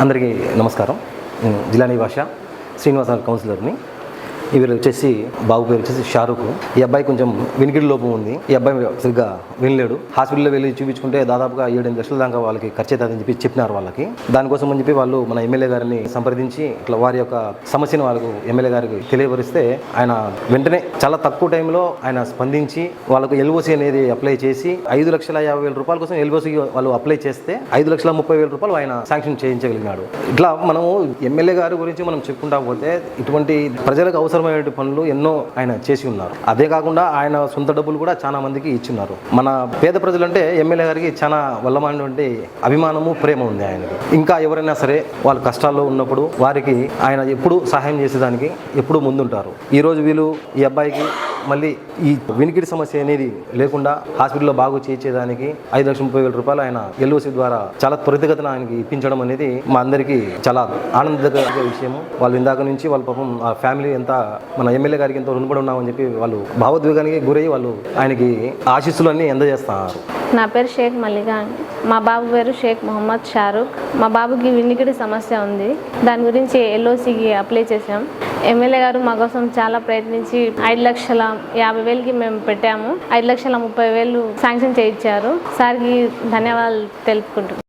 అందరికీ నమస్కారం. నేను జిల్లా భాష శ్రీనివాస కౌన్సిలర్ని. వీళ్ళు వచ్చేసి బాబు పేరు వచ్చేసి షారుఖ్ ఈ అబ్బాయి కొంచెం వినికిడి లోపం ఉంది. ఈ అబ్బాయి సరిగ్గా వినలేడు. హాస్పిటల్లో వెళ్ళి చూపించుకుంటే దాదాపుగా ఏడెనిమిది లక్షల దాకా వాళ్ళకి ఖర్చు అవుతుందని చెప్పి చెప్పినారు వాళ్ళకి. దానికోసం అని చెప్పి వాళ్ళు మన ఎమ్మెల్యే గారిని సంప్రదించి ఇట్లా వారి యొక్క సమస్యను వాళ్ళకు ఎమ్మెల్యే గారికి తెలియపరిస్తే ఆయన వెంటనే చాలా తక్కువ టైంలో ఆయన స్పందించి వాళ్ళకు ఎల్ఓసి అనేది అప్లై చేసి ఐదు లక్షల యాభై వేల రూపాయల కోసం ఎల్ఓసి వాళ్ళు అప్లై చేస్తే ఐదు లక్షల ముప్పై వేల రూపాయలు ఆయన శాంక్షన్ చేయించగలిగినాడు. ఇట్లా మనము ఎమ్మెల్యే గారి గురించి మనం చెప్పుకుంటా పోతే ఇటువంటి ప్రజలకు అవసరం అవసరమైన పనులు ఎన్నో ఆయన చేసి ఉన్నారు. అదే కాకుండా ఆయన సొంత డబ్బులు కూడా చాలా మందికి ఇచ్చిన్నారు. మన పేద ప్రజలంటే ఎమ్మెల్యే గారికి చాలా వల్లమైనటువంటి అభిమానము ప్రేమ ఉంది ఆయనకి ఇంకా ఎవరైనా సరే వాళ్ళు కష్టాల్లో ఉన్నప్పుడు వారికి ఆయన ఎప్పుడు సహాయం చేసేదానికి ఎప్పుడు ముందుంటారు. ఈరోజు వీళ్ళు ఈ అబ్బాయికి మళ్ళీ ఈ వినికిడి సమస్య అనేది లేకుండా హాస్పిటల్లో బాగు చేయించేదానికి ఐదు లక్షల ముప్పై వేల రూపాయలు ఆయన ఎల్ఓసి ద్వారా చాలా త్వరితగతిన ఆయనకి ఇప్పించడం అనేది మా అందరికీ చాలా ఆనందకర విషయము. వాళ్ళు ఇందాక నుంచి వాళ్ళ పాపం ఆ ఫ్యామిలీ ఎంత మన ఎమ్మెల్యే గారికి ఎంతో రుణపడి ఉన్నామని చెప్పి వాళ్ళు భావోద్వేగానికి గురయ్యి వాళ్ళు ఆయనకి ఆశీస్సులన్నీ అందజేస్తున్నారు. నా పేరు షేక్ మల్లిగా అండి. మా బాబు పేరు షేక్ మొహమ్మద్ షారూక్. మా బాబుకి వినికిడి సమస్య ఉంది. దాని గురించి ఎల్ఓసికి అప్లై చేసాం ఎమ్మెల్యే గారు మా కోసం చాలా ప్రయత్నించి ఐదు లక్షల యాభై వేలకి మేము పెట్టాము. ఐదు లక్షల ముప్పై వేలు శాంక్షన్ చేయించారు. సార్కి ధన్యవాదాలు తెలుపుకుంటున్నాం.